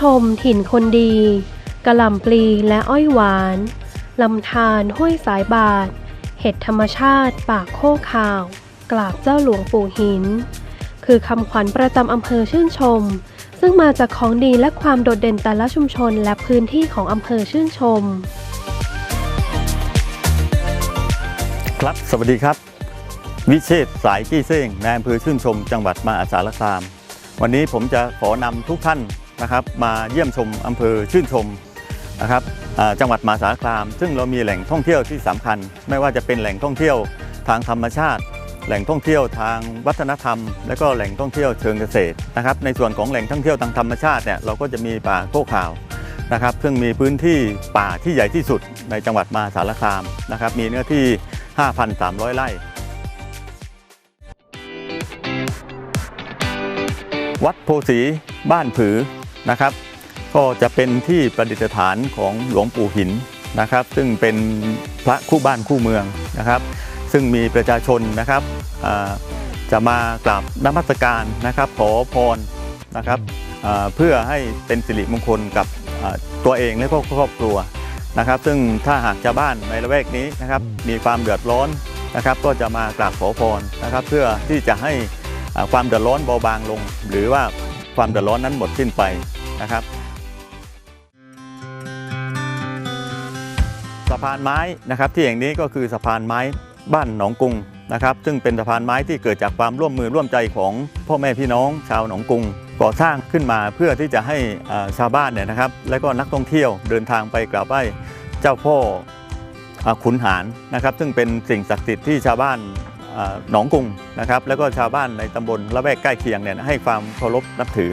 ชมถิ่นคนดีกระหล่ำปลีและอ้อยหวานลำธารห้วยสายบาทเห็ดธรรมชาติปากโคกข่าว กราบเจ้าหลวงปู่หิน คือคำขวัญประจำอำเภอชื่นชม ซึ่งมาจากของดีและความโดดเด่นแต่ละชุมชนและพื้นที่ของอำเภอชื่นชม ครับสวัสดีครับ วิเชษสายกี้เซ้งในอำเภอชื่นชม จังหวัดมหาสารคาม วันนี้ผมจะขอนำทุกท่าน นะครับมาเยี่ยมชมอำเภอชื่นชมนะครับจังหวัดมหาสารคาม ซึ่งเรามีแหล่งท่องเที่ยวที่สำคัญ ไม่ว่าจะเป็นแหล่งท่องเที่ยวทางธรรมชาติ แหล่งท่องเที่ยวทางวัฒนธรรม และก็แหล่งท่องเที่ยวเชิงเกษตรนะครับในส่วนของแหล่งท่องเที่ยวทางธรรมชาติเนี่ยเราก็จะมีป่าโคกขาวนะครับซึ่งมีพื้นที่ป่าที่ใหญ่ที่สุดในจังหวัดมหาสารคามนะครับมีเนื้อที่ 5,300 ไร่วัดโพสีบ้านผือ นะครับ ก็จะเป็นที่ประดิษฐานของหลวงปู่หินนะครับ ซึ่งเป็นพระคู่บ้านคู่เมืองนะครับ ซึ่งมีประชาชนนะครับอ่าจะมากราบนมัสการนะครับขอพรนะครับอ่าเพื่อให้เป็นสิริมงคลกับอ่าตัวเองและก็ครอบครัวนะครับ ซึ่งถ้าหากชาวบ้านในละแวกนี้นะครับมีความเดือดร้อนนะครับ ก็จะมากราบขอพรนะครับ เพื่อที่จะให้อ่าความเดือดร้อนเบาบางลง หรือว่า ความเดือดร้อนนั้นหมดสิ้นไปนะครับ สะพานไม้นะครับที่อย่างนี้ก็คือสะพานไม้บ้านหนองกุงนะครับ ซึ่งเป็นสะพานไม้ที่เกิดจากความร่วมมือร่วมใจของพ่อแม่พี่น้องชาวหนองกุงก่อสร้างขึ้นมาเพื่อที่จะให้ชาวบ้านเนี่ยนะครับ และก็นักท่องเที่ยวเดินทางไปกราบไหว้เจ้าพ่ออขุนหารนะครับ ซึ่งเป็นสิ่งศักดิ์สิทธิ์ที่ชาวบ้าน หนองกุงนะครับแล้วก็ชาวบ้านในตำบลละแวกใกล้เคียงเนี่ยให้ความเคารพนับถือ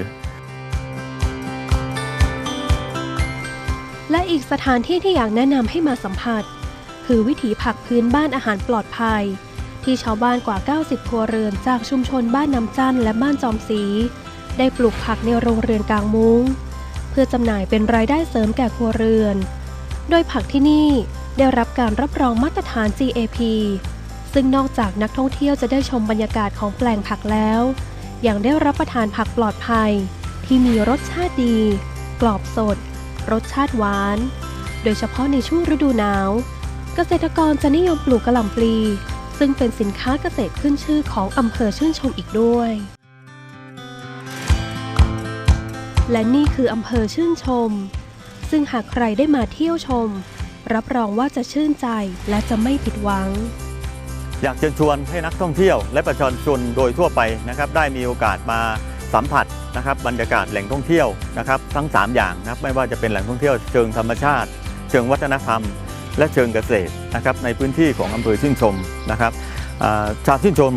และอีกสถานที่ที่อยากแนะนำให้มาสัมผัส คือวิถีผักพื้นบ้านอาหารปลอดภัย ที่ชาวบ้านกว่า 90 ครัวเรือนจากชุมชนบ้านน้ำจันและบ้านจอมศรีได้ปลูกผักในโรงเรือนกลางมุง้ง เพื่อจำหน่ายเป็นรายได้เสริมแก่ครัวเรือน โดยผักที่นี่ได้รับการรับรองมาตรฐาน GAP ซึ่งนอกจากนักท่องเที่ยวจะได้ชมบรรยากาศของแปลงผักแล้ว ยังได้รับประทานผักปลอดภัย ที่มีรสชาติดี กรอบสด รสชาติหวาน โดยเฉพาะในช่วงฤดูหนาว เกษตรกรจะนิยมปลูกกระหล่ำปลีซึ่งเป็นสินค้าเกษตรขึ้นชื่อของอำเภอชื่นชมอีกด้วย และนี่คืออำเภอชื่นชม ซึ่งหากใครได้มาเที่ยวชม รับรองว่าจะชื่นใจและจะไม่ผิดหวัง อยากเชิญชวนให้นักท่องเที่ยวและประชาชนโดยทั่วไปนะครับได้มีโอกาสมาสัมผัสนะครับบรรยากาศแหล่งท่องเที่ยวนะครับทั้ง 3 อย่างนะครับไม่ว่าจะเป็นแหล่งท่องเที่ยวเชิงธรรมชาติ เชิงวัฒนธรรม และเชิงเกษตรนะครับในพื้นที่ของอำเภอชื่นชมนะครับชาวชื่นชม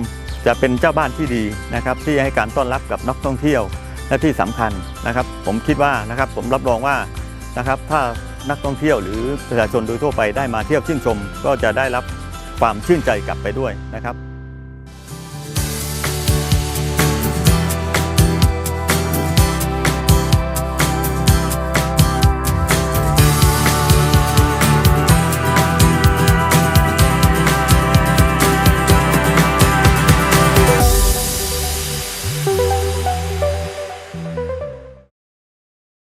จะเป็นเจ้าบ้านที่ดีนะครับที่ให้การต้อนรับกับนักท่องเที่ยวและที่สำคัญนะครับ ผมคิดว่านะครับผมรับรองว่านะครับถ้านักท่องเที่ยวหรือประชาชนโดยทั่วไปได้มาเที่ยวชื่นชม ก็จะได้รับ ความชื่นใจกลับไปด้วยนะครับ